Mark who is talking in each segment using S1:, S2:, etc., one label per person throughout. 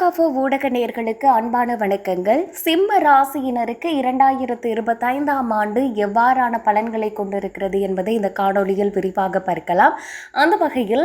S1: லங்காஃபோ ஊடக நேர்களுக்கு அன்பான வணக்கங்கள். சிம்ம ராசியினருக்கு இரண்டாயிரத்து இருபத்தைந்தாம் ஆண்டு எவ்வாறான பலன்களை கொண்டிருக்கிறது என்பதை இந்த காணொலியில் விரிவாக பார்க்கலாம். அந்த வகையில்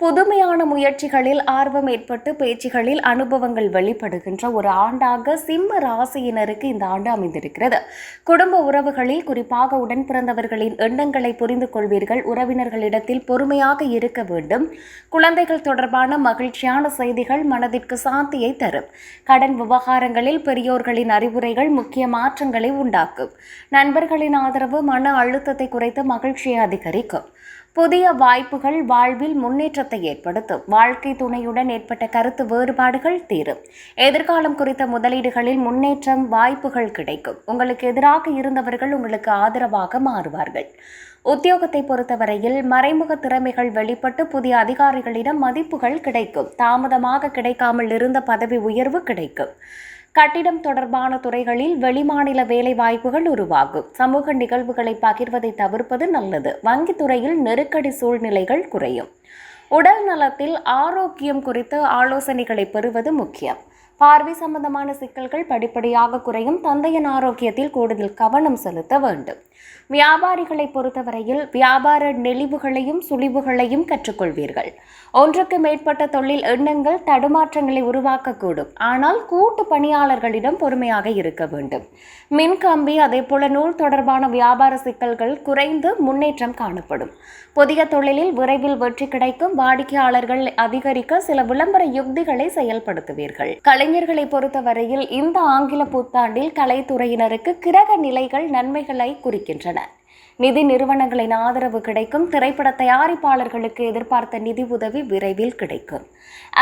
S1: புதுமையான முயற்சிகளில் ஆர்வம் ஏற்பட்டு பேச்சுகளில் அனுபவங்கள் வெளிப்படுகின்ற ஒரு ஆண்டாக சிம்ம ராசியினருக்கு இந்த ஆண்டு அமைந்திருக்கிறது. குடும்ப உறவுகளில் குறிப்பாக உடன் பிறந்தவர்களின் எண்ணங்களை புரிந்து கொள்வீர்கள். உறவினர்களிடத்தில் பொறுமையாக இருக்க வேண்டும். குழந்தைகள் தொடர்பான மகிழ்ச்சியான செய்திகள் மனதிற்கு சாந்தியை தரும். கடன் விவகாரங்களில் பெரியோர்களின் அறிவுரைகள் முக்கிய மாற்றங்களை உண்டாக்கும். நண்பர்களின் ஆதரவு மன அழுத்தத்தை குறைத்து மகிழ்ச்சியை அதிகரிக்கும். புதிய வாய்ப்புகள் வாழ்வில் முன்னேற்றத்தை ஏற்படுத்தும். வாழ்க்கை துணையுடன் ஏற்பட்ட கருத்து வேறுபாடுகள் தீரும். எதிர்காலம் குறித்த முதலீடுகளில் முன்னேற்றம் வாய்ப்புகள் கிடைக்கும். உங்களுக்கு எதிராக இருந்தவர்கள் உங்களுக்கு ஆதரவாக மாறுவார்கள். உத்தியோகத்தை பொறுத்தவரையில் மறைமுக திறமைகள் வெளிப்பட்டு புதிய அதிகாரிகளிடம் மதிப்புகள் கிடைக்கும். தாமதமாக கிடைக்காமல் இருந்த பதவி உயர்வு கிடைக்கும். கட்டிடம் தொடர்பான துறைகளில் வெளிமாநில வேலை வாய்ப்புகள் உருவாகும். சமூக நிகழ்வுகளை பகிர்வதை தவிர்ப்பது நல்லது. வங்கித் துறையில் நெருக்கடி சூழ்நிலைகள் குறையும். உடல் நலத்தில் ஆரோக்கியம் குறித்து ஆலோசனைகளை பெறுவது முக்கியம். பார்வை சம்பந்தமான சிக்கல்கள் படிப்படியாக குறையும். தந்தையின் ஆரோக்கியத்தில் கூடுதல் கவனம் செலுத்த வேண்டும். வியாபாரிகளை பொறுத்தவரையில் வியாபார நெளிவுகளையும் சுழிவுகளையும் கற்றுக்கொள்வீர்கள். ஒன்றுக்கு மேற்பட்ட தொழில் எண்ணங்கள் தடுமாற்றங்களை உருவாக்கக்கூடும். ஆனால் கூட்டு பணியாளர்களிடம் பொறுமையாக இருக்க வேண்டும். மின்கம்பி அதேபோல நூல் தொடர்பான வியாபார சிக்கல்கள் குறைந்து முன்னேற்றம் காணப்படும். புதிய தொழிலில் விரைவில் வெற்றி கிடைக்கும். வாடிக்கையாளர்கள் அதிகரிக்க சில விளம்பர யுக்திகளை செயல்படுத்துவீர்கள். கலைஞர்களை பொறுத்தவரையில் இந்த ஆங்கில புத்தாண்டில் கலைத்துறையினருக்கு கிரக நிலைகள் நன்மைகளை குறிக்கின்றன. நிதி நிறுவனங்களின் ஆதரவு கிடைக்கும். திரைப்பட தயாரிப்பாளர்களுக்கு எதிர்பார்த்த நிதி உதவி விரைவில் கிடைக்கும்.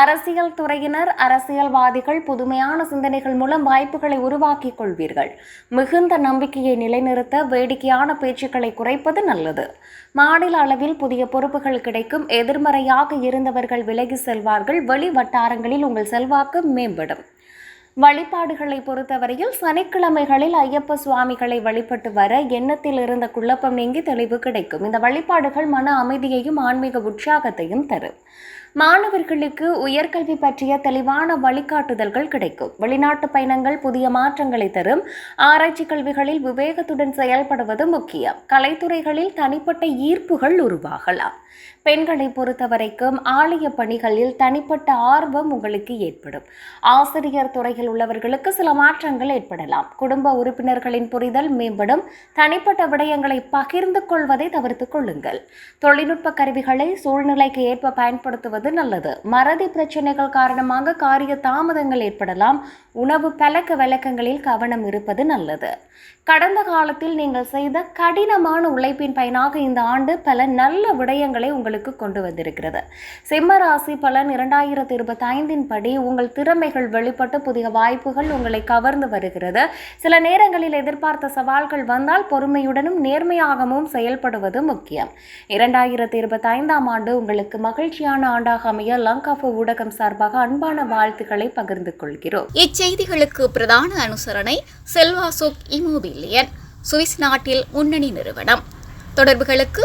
S1: அரசியல் துறையினர் அரசியல்வாதிகள் புதுமையான சிந்தனைகள் மூலம் வாய்ப்புகளை உருவாக்கிக் கொள்வீர்கள். மிகுந்த நம்பிக்கையை நிலைநிறுத்த வேடிக்கையான பேச்சுக்களை குறைப்பது நல்லது. மாநில அளவில் புதிய பொறுப்புகள் கிடைக்கும். எதிர்மறையாக இருந்தவர்கள் விலகி செல்வார்கள். வெளி வட்டாரங்களில் உங்கள் செல்வாக்கு மேம்படும். வழிபாடுகளை பொறுத்தவரையில் சனிக்கிழமைகளில் ஐயப்ப சுவாமிகளை வழிபட்டு வர எண்ணத்தில் இருந்த குழப்பம் நீங்கி தெளிவு கிடைக்கும். இந்த வழிபாடுகள் மன அமைதியையும் ஆன்மீக உற்சாகத்தையும் தரும். மாணவர்களுக்கு உயர்கல்வி பற்றிய தெளிவான வழிகாட்டுதல்கள் கிடைக்கும். வெளிநாட்டு பயணங்கள் புதிய மாற்றங்களை தரும். ஆராய்ச்சி கல்விகளில் விவேகத்துடன் செயல்படுவது முக்கியம். கலைத்துறைகளில் தனிப்பட்ட ஈர்ப்புகள் உருவாகலாம். பெண்களை பொறுத்தவரைக்கும் ஆலய பணிகளில் தனிப்பட்ட ஆர்வம் உங்களுக்கு ஏற்படும். ஆசிரியர் துறையில் உள்ளவர்களுக்கு சில மாற்றங்கள் ஏற்படலாம். குடும்ப உறுப்பினர்களின் புரிதல் மேம்படும். தனிப்பட்ட விடயங்களை பகிர்ந்து கொள்வதை தவிர்த்துக் கொள்ளுங்கள். தொழில்நுட்ப கருவிகளை சூழ்நிலைக்கு ஏற்ப பயன்படுத்துவது நல்லது. மறதி பிரச்சனைகள் காரணமாக காரிய தாமதங்கள் ஏற்படலாம். உணவு பழக்க வழக்கங்களில் கவனம் இருப்பது நல்லது. கடந்த காலத்தில் நீங்கள் செய்த கடினமான உழைப்பின் பயனாக இந்த ஆண்டு பல நல்ல விடயங்களை உங்களுக்கு உங்களுக்கு கொண்டு வந்திருக்கிறது. சிம்ம ராசி பலன் இரண்டாயிரத்தி இருபத்தி ஐந்தின் படி உங்கள் திறமைகள் வெளிப்பட்டு புதிய வாய்ப்புகள் உங்களை கவர்ந்து வருகிறது. சில நேரங்களில் எதிர்பார்த்த சவால்கள் வந்தால் பொறுமையுடனும் நேர்மையாகவும் செயல்படுவது முக்கியம். இரண்டாயிரத்தி இருபத்தி ஐந்தாம் ஆண்டு உங்களுக்கு மகிழ்ச்சியான ஆண்டாக அமைய லங்காஃபு ஊடகம் சார்பாக அன்பான வாழ்த்துக்களை பகிர்ந்து கொள்கிறோம்.
S2: இச்செய்திகளுக்கு பிரதான அனுசரணை செல்வாசுக் இமோபிலியன் சுவிஸ் நாட்டில் முன்னணி நிறுவனம். தொடர்புகளுக்கு